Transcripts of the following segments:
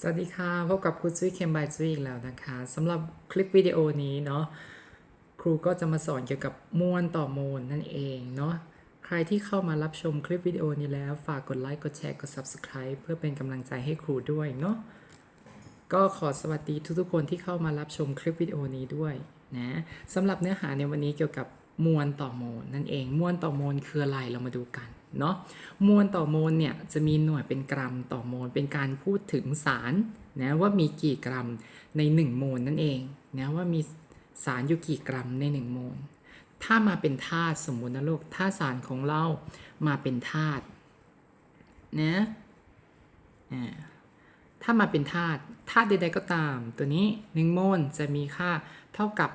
สวัสดีค่ะ พบกับครูจุ้ยเคมบายจุ้ยอีกแล้วนะคะสำหรับคลิปวิดีโอนี้เนาะครูก็จะมาสอนเกี่ยวกับมวลต่อมวลนั่นเองเนาะใครที่เข้ามารับชมคลิปวิดีโอนี้แล้ว ฝากกดไลค์กดแชร์กด Subscribe เพื่อเป็นกำลังใจให้ครูด้วยเนาะก็ขอสวัสดีทุกๆคนที่เข้ามารับชมคลิปวิดีโอนี้ด้วยนะสำหรับเนื้อหาในวันนี้เกี่ยวกับมวลต่อมวลนั่นเองมวลต่อมวลคืออะไรเรามาดูกันเนาะมวลต่อมวลเนี่ยจะมีหน่วยเป็นกรัมต่อมวลเป็นการพูดถึงสารนะว่ามีกี่กรัมใน1โมลนั่นเองนะว่ามีสารอยู่กี่กรัมใน1โมลถ้ามาเป็นธาตุสมมุตินะลูกถ้าสารของเรามาเป็นธาตุนะถ้ามาเป็นธาตุธาตุใดๆก็ตาม ตัวนี้1โมลจะมีค่าเท่ากับ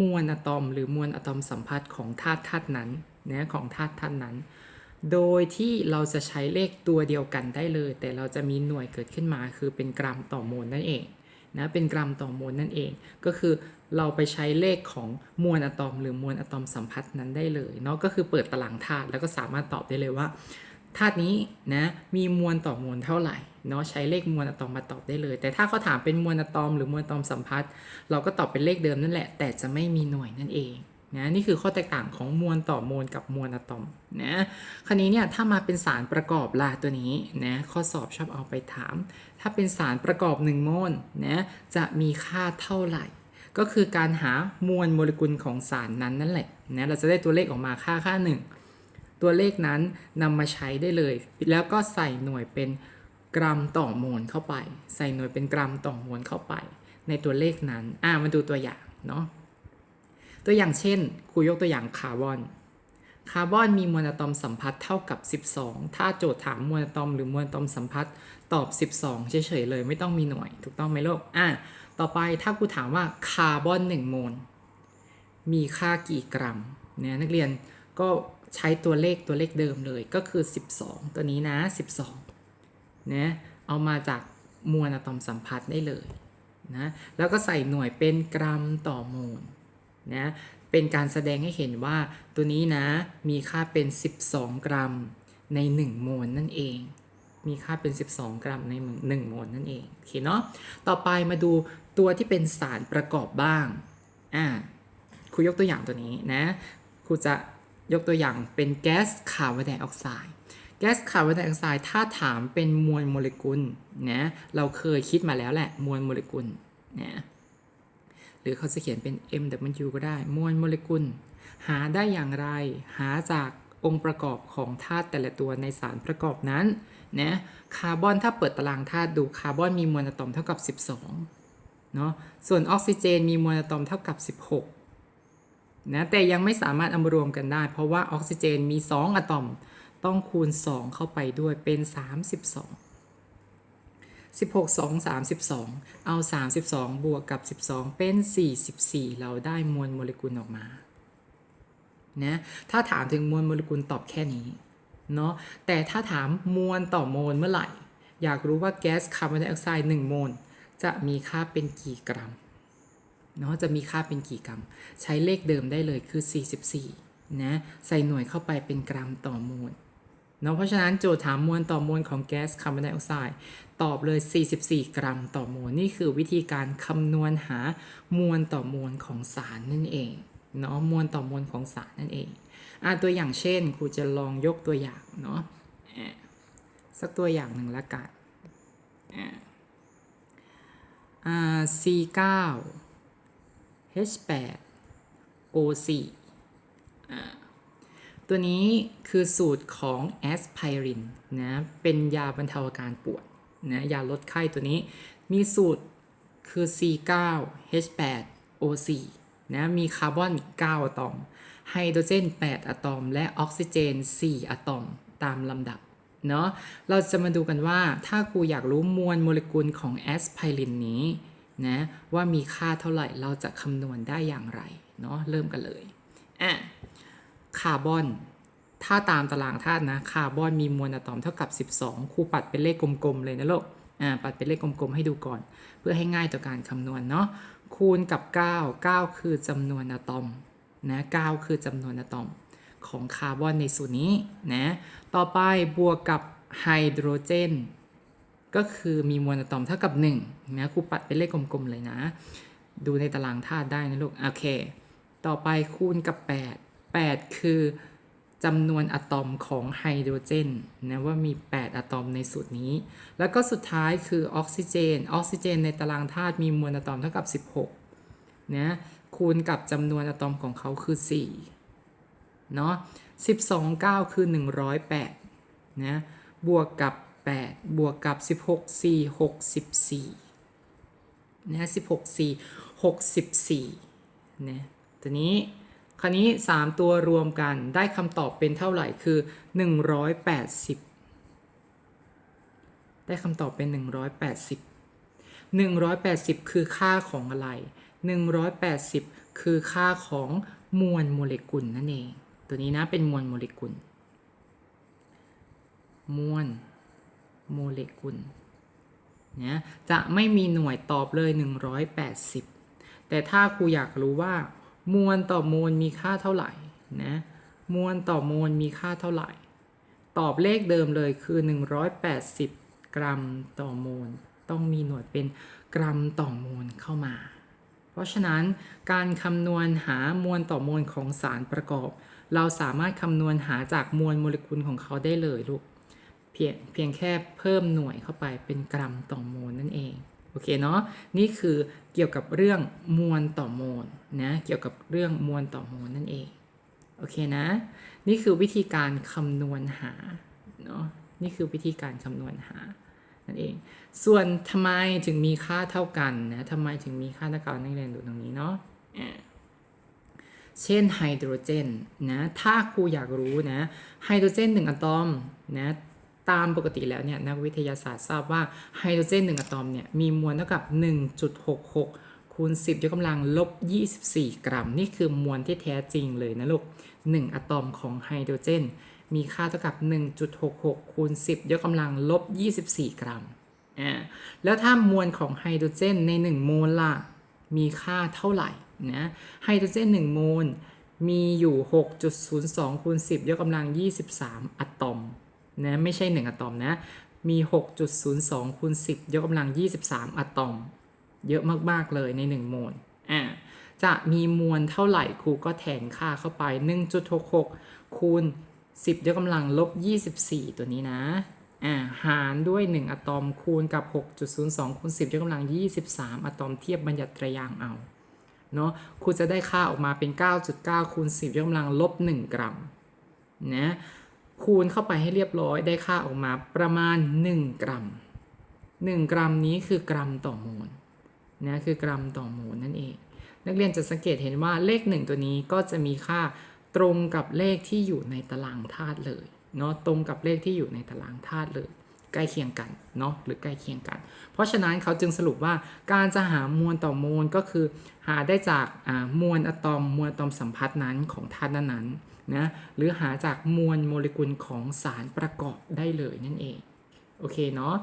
มวลอะตอม หรือมวลอะตอมสัมพัทธ์ของธาตุธาตุนั้นนะของธาตุธาตุนั้น โดยที่เราจะใช้เลขตัวเดียวกันได้เลย แต่เราจะมีหน่วยเกิดขึ้นมา คือเป็นกรัมต่อโมลนั่นเองนะเป็นกรัมต่อโมลนั่นเอง ก็คือเราไปใช้เลขของมวลอะตอม หรือมวลอะตอมสัมพัทธ์นั้นได้เลยเนาะก็คือเปิดตารางธาตุแล้วก็สามารถตอบได้เลยว่าธาตุนี้นะมีมวลต่อมวลเท่าไหร่เนาะใช้เลขมวลอะตอมมาตอบได้เลย แต่ถ้าเขาถามเป็นมวลอะตอม หรือมวลอะตอมสัมพัทธ์เราก็ตอบเป็นเลขเดิมนั่นแหละ แต่จะไม่มีหน่วยนั่นเอง นะนี่คือข้อแตกต่างของมวลต่อมวลกับมวลอะตอมนะคราวนี้เนี่ยถ้ามาเป็นสารประกอบล่ะตัวนี้นะข้อสอบชอบเอาไปถาม ถ้าเป็นสารประกอบ1โมลนะจะมีค่าเท่าไหร่ ก็คือการหามวลโมเลกุลของสารนั้นนั่นแหละนะเราจะได้ตัวเลขออกมาค่าค่าหนึ่งตัวเลขนั้นนำมาใช้ได้เลย แล้วก็ใส่หน่วยเป็นกรัมต่อมวลเข้าไป ใส่หน่วยเป็นกรัมต่อมวลเข้าไป ในตัวเลขนั้นอ่ามาดูตัวอย่างเนาะ ตัวอย่างเช่นครูยกตัวอย่างคาร์บอน คาร์บอนมีมวลอะตอมสัมพัทธ์เท่ากับ 12 ถ้าโจทย์ถามมวลอะตอมหรือมวลอะตอมสัมพัทธ์ตอบ 12 เฉยๆเลยไม่ต้องมีหน่วย ถูกต้องไหมลูกอะต่อไปถ้ากูถามว่าคาร์บอน1โมลมีค่ากี่กรัมเนี่ยนักเรียนก็ใช้ตัวเลขตัวเลขเดิมเลยก็คือ 12 ตัวนี้นะ 12นะเอามาจากมวลอะตอมสัมพัทธ์ได้เลยนะแล้วก็ใส่หน่วยเป็นกรัมต่อโมล นะเป็นการแสดงให้เห็นว่าตัวนี้นะมีค่าเป็น 12 กรัมใน 1 โมลนั่นเอง มีค่าเป็น 12 กรัมใน 1 โมลนั่นเองโอเคเนาะต่อไปมาดูตัวที่เป็นสารประกอบบ้างอ่าครูยกตัวอย่างตัวนี้นะครูจะยกตัวอย่างเป็นแก๊สคาร์บอนไดออกไซด์แก๊สคาร์บอนไดออกไซด์ถ้าถามเป็นมวลโมเลกุลนะเราเคยคิดมาแล้วแหละมวลโมเลกุลนะ หรือเขาจะเขียนเป็น MW ก็ได้ มวลโมเลกุล หาได้อย่างไร หาจากองค์ประกอบของธาตุแต่ละตัวในสารประกอบนั้นนะคาร์บอนถ้าเปิดตารางธาตุดูคาร์บอนมีมวลอะตอมเท่ากับ 12เนาะส่วนออกซิเจนมีมวลอะตอมเท่ากับ 16นะแต่ยังไม่สามารถเอามารวมกันได้ เพราะว่าออกซิเจนมี 2 อะตอมต้องคูณ 2 เข้าไปด้วยเป็น 32 16 2 32 เอา 32 บวกกับ 12 เป็น 44 เราได้มวลโมเลกุลออกมานะถ้าถามถึงมวลโมเลกุลตอบแค่นี้เนาะแต่ถ้าถามมวลต่อโมลเมื่อไหร่ อยากรู้ว่าแก๊สคาร์บอนไดออกไซด์1โมลจะมีค่าเป็นกี่กรัมเนาะจะมีค่าเป็นกี่กรัม ใช้เลขเดิมได้เลยคือ 44นะใส่หน่วยเข้าไปเป็นกรัมต่อโมล เนาะเพราะฉะนั้นโจทย์ถามมวลต่อมวลของแก๊สคาร์บอนไดออกไซด์ตอบเลย 44 กรัมต่อโมลนี่คือวิธีการคำนวณหามวลต่อมวลของสารนั่นเองเนาะมวลต่อมวลของสารนั่นเองอะตัวอย่างเช่นครูจะลองยกตัวอย่างเนาะสักตัวอย่างหนึ่งละกันอ่า C9 H8 O4 อะ ตัวนี้คือสูตรของแอสไพรินนะเป็นยาบรรเทาอาการปวดนะยาลดไข้ตัวนี้ มีสูตรคือ C9 H8 O4 นะมีคาร์บอน 9 อะตอม ไฮโดรเจน 8 อะตอม และออกซิเจน 4 อะตอม ตามลำดับเนาะเราจะมาดูกันว่าถ้าครูอยากรู้มวลโมเลกุลของแอสไพรินนี้นะว่ามีค่าเท่าไหร่เราจะคำนวณได้อย่างไรเนาะเริ่มกันเลยอะ คาร์บอน ถ้าตามตารางธาตุนะคาร์บอนมีมวลอะตอมเท่ากับ 12ครูปัดเป็นเลขกลมๆเลยนะลูกอ่าปัดเป็นเลขกลมๆให้ดูก่อน เพื่อให้ง่ายต่อการคำนวณเนาะคูณกับ 9 9 คือจำนวนอะตอมนะ9คือจำนวนอะตอมของคาร์บอนในสูตรนี้นะต่อไปบวกกับไฮโดรเจนก็คือมีมวลอะตอมเท่ากับ1นะครูปัดเป็นเลขกลมๆเลยนะ ดูในตารางธาตุได้นะลูก โอเค ต่อไปคูณกับ 8 8 คือจำนวนอะตอมของไฮโดรเจนนะว่ามี 8 อะตอมในสูตรนี้ แล้วก็สุดท้ายคือออกซิเจน ออกซิเจนในตารางธาตุมีมวลอะตอมเท่ากับ 16 นะ คูณกับจำนวนอะตอมของเขาคือ 4 เนาะ12 9 คือ 108 นะ บวกกับ 8 บวกกับ 16 4 64 นะ 16 4 64 นะ ตัวนี้ คราวนี้ 3 ตัวรวมกันได้คำตอบเป็นเท่าไหร่คือ 180 ได้คำตอบเป็น 180 180 คือค่าของอะไร 180 คือค่าของมวลโมเลกุลนั่นเอง ตัวนี้นะเป็นมวลโมเลกุล มวลโมเลกุลนะจะไม่มีหน่วยตอบเลย 180 แต่ถ้าครูอยากรู้ว่า มวลต่อมวลมีค่าเท่าไหร่นะมวลต่อมวลมีค่าเท่าไหร่ ตอบเลขเดิมเลยคือ 180 กรัมต่อมวลต้องมีหน่วยเป็นกรัมต่อมวลเข้ามา เพราะฉะนั้นการคำนวณหามวลต่อมวลของสารประกอบ เราสามารถคำนวณหาจากมวลโมเลกุลของเขาได้เลยลูกเพียงเพียงแค่เพิ่มหน่วยเข้าไปเป็นกรัมต่อโมลนั่นเอง โอเคเนาะนี่คือเกี่ยวกับเรื่องมวลต่อโมลนะเกี่ยวกับเรื่องมวลต่อโมลนั่นเองโอเคนะ นี่คือวิธีการคำนวณหาเนาะนี่คือวิธีการคำนวณหานั่นเอง ส่วนทำไมถึงมีค่าเท่ากันนะทำไมถึงมีค่าเท่ากันนักเรียนดูตรงนี้เนาะเช่นไฮโดรเจนนะถ้าครูอยากรู้นะไฮโดรเจน1อะตอมนะ ตามปกติแล้วเนี่ยนักวิทยาศาสตร์ทราบว่าไฮโดรเจน1อะตอมเนี่ยมีมวลเท่ากับ 1.66 คูณ 10ยกกำลังลบ 24 กรัม นี่คือมวลที่แท้จริงเลยนะลูก 1 อะตอมของไฮโดรเจน มีค่าเท่ากับ 1.66 คูณ 10ยกกำลังลบ 24 กรัมอ่าแล้วถ้ามวลของไฮโดรเจนใน 1 โมลล่ะ มีค่าเท่าไหร่นะไฮโดรเจน 1 โมลมีอยู่ 6.02 คูณ 10ยกกำลัง 23 อะตอม นะไม่ใช่ 1 อะตอมนะ มี 6.02คูณ10 ยกกำลัง 23 อะตอม เยอะมาก ๆ เลยใน 1 โมลอ่าจะมีมวลเท่าไหร่ครูก็แทนค่าเข้าไป 1.66คูณ10 ยกกำลังลบ 24 ตัวนี้นะอ่าหารด้วย 1 อะตอมคูณกับ 6.02คูณ10 ยกกำลัง 23 อะตอมเทียบบัญญัติตรยางเอาเนาะครูจะได้ค่าออกมาเป็น 9.9คูณ10 ยกกำลังลบ 1 กรัมนะ คูณเข้าไปให้เรียบร้อยได้ค่าออกมาประมาณ 1 กรัม 1 กรัมนี้คือกรัมต่อโมลนะคือกรัมต่อโมลนั่นเอง นักเรียนจะสังเกตเห็นว่าเลข 1 ตัวนี้ก็จะมีค่าตรงกับเลขที่อยู่ในตารางธาตุเลยเนาะตรงกับเลขที่อยู่ในตารางธาตุเลย ใกล้เคียงกันเนาะหรือใกล้เคียงกัน เพราะฉะนั้นเขาจึงสรุปว่าการจะหามวลต่อมวลก็คือ หาได้จากมวลอะตอมมวลอะตอมสัมพัทธ์นั้นของธาตุนั้นๆนะหรือหาจากมวลโมเลกุลของสารประกอบได้เลยนั่นเองโอเคเนาะ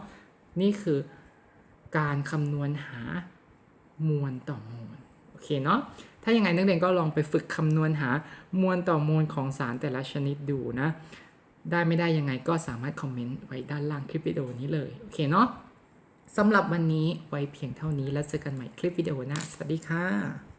นี่คือการคำนวณหามวลต่อมวลโอเคเนาะถ้ายังไงนักเรียนก็ลองไปฝึกคำนวณหามวลต่อมวลของสารแต่ละชนิดดูนะ ได้ไม่ได้ยังไงก็สามารถคอมเมนต์ไว้ด้านล่างคลิปวิดีโอนี้เลย โอเคเนาะสำหรับวันนี้ไว้เพียงเท่านี้แล้วเจอกันใหม่คลิปวิดีโอหน้าสวัสดีค่ะ